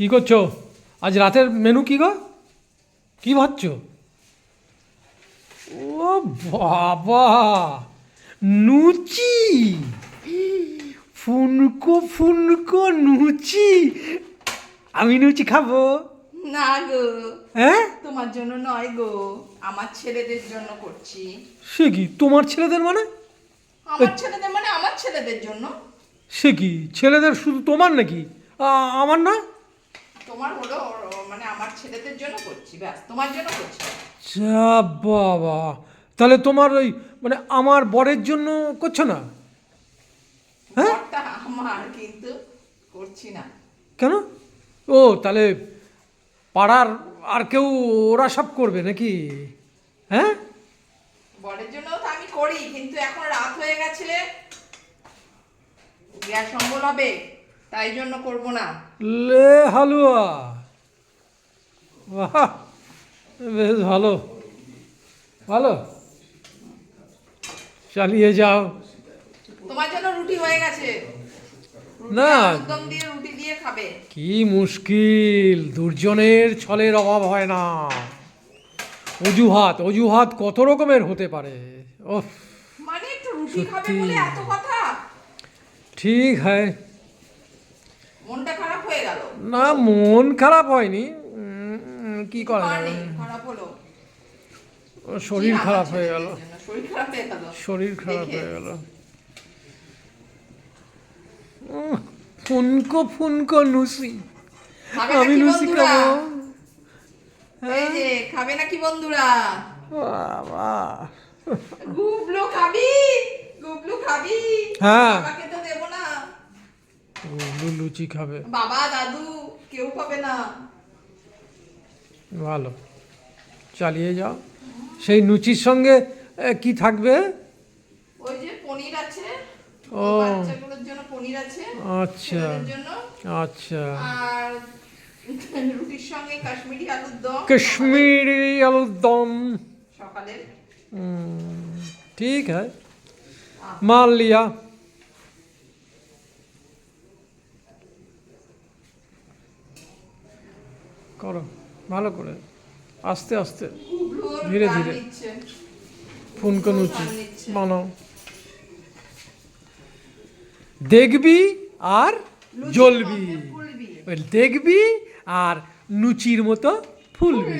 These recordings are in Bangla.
কি করছ? আজ রাতের মেনু কি গো? কি ভাবছ? ও বাবা নুচি। ফুনকো ফুনকো নুচি। আমি নুচি খাব। না গো। হ্যাঁ? তোমার জন্য নয় গো। আমার ছেলেদের জন্য করছি। সে কি তোমার ছেলেদের মানে? আমার ছেলেদের মানে আমার ছেলেদের জন্য। সে কি ছেলেদের শুধু তোমার নাকি? আমার না তোমার হলো মানে আমার ছেলেদের জন্য করছি ব্যাস তোমার জন্য করছি। যা বাবা তাহলে তোমার ওই মানে আমার বরের জন্য করছ না? হ্যাঁ? আমার কিন্তু করছি না। কেন? ও তাহলে পাড়ার আর কেউ ওরা সব করবে নাকি? হ্যাঁ? বরের জন্য তো আমি করি কিন্তু এখন রাত হয়ে গেছে। গ্যাস অম্বল হবে। তাই জন্য করব না। লে হালুয়া। বাহ বেশ ভালো। ভালো? চালিয়ে যাও। তোমার জন্য রুটি হয়ে গেছে। না। দিয়ে রুটি দিয়ে খাবে। কি মুশকিল দুর্জনের ছলের অভাব হয় না। অজুহাত অজুহাত কত রকমের হতে পারে। ও মানে একটু রুটি খাবে সত্যি। বলে এত কথা? ঠিক হ্যায় মনটা খারাপ হয়ে গেল। না মন খারাপ হয়নি। কি করা যাবে খারাপ হলো? শরীর খারাপ হয়ে গেল। শরীর খারাপ হয়ে গেল? শরীর খারাপ হয়ে গেল। ফুনকো ফুনকো নুসি আমি বন্ধুরা? খাব? এই যে খাবে নাকি বন্ধুরা? বাবা। গুবলু খাবি? গুবলু খাবি? হ্যাঁ। বাবাকে তো দেবো না গুবলু লুচি খাবে বাবা দাদু কেউ খাবে না ভালো চালিয়ে যাও সেই লুচির সঙ্গে এ, কি থাকবে ওই যে পনির আছে ও। বাচ্চাগুলোর জন্য পনির আছে আচ্ছা ছেলেদের জন্য আচ্ছা আর রুটির সঙ্গে কাশ্মীরি আলুর দম কাশ্মীরি আলুর দম সকালে हम्म, ठीक है मान लिया করো ভালো করে। আস্তে আস্তে ধীরে ধীরে। লুচি গান বানাও। দেখবি আর জ্বলবি। দেখবি আর লুচির মতো ফুলবি।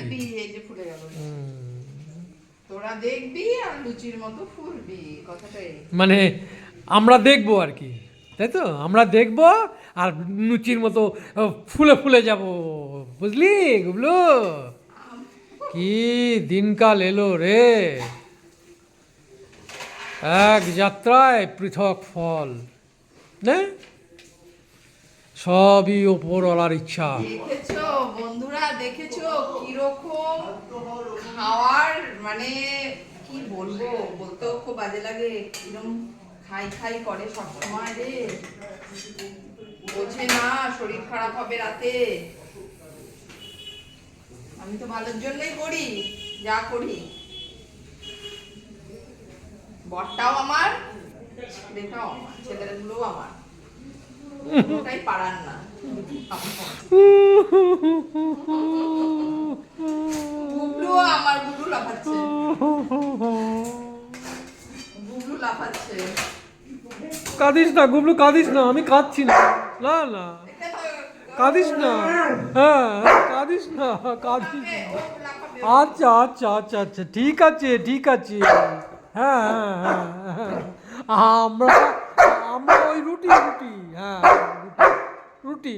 তোরা দেখবি আর লুচির মতো ফুলবি কথাটাই। মানে আমরা দেখব আর কি তাই তো? আমরা দেখব আর লুচির মতো ফুলে ফুলে যাব। বুঝলি গুবলু? কি দিনকাল এলো রে। এক যাত্রায় পৃথক ফল। না? সবই ওপরওয়ালার ইচ্ছা। দেখেছ বন্ধুরা, দেখেছ কীরকম খাওয়ার মানে কি বলব, বলতেও খুব বাজে লাগে, কিরম খাই খাই করে সবসময় রে। বোঝে না, শরীর খারাপ হবে রাতে। আমি তো ভালোর জন্যই করি যা করি। বরটাও আমার ছেলেটাও আমার ছেলেগুলোও আমার। ওটাই পারার না। আমার লাফাচ্ছে। লাফাচ্ছে। কাঁদিস না গুবলু কাঁদিস না আমি কাঁদছি না। না না কাঁদিস না। হ্যাঁ। কাঁদিস না কাঁদিস না। আচ্ছা আচ্ছা আচ্ছা আচ্ছা ঠিক আছে ঠিক আছে। হ্যাঁ হ্যাঁ হ্যাঁ, হ্যাঁ। আমরা আমরা ওই রুটি রুটি হ্যাঁ রুটি রুটি।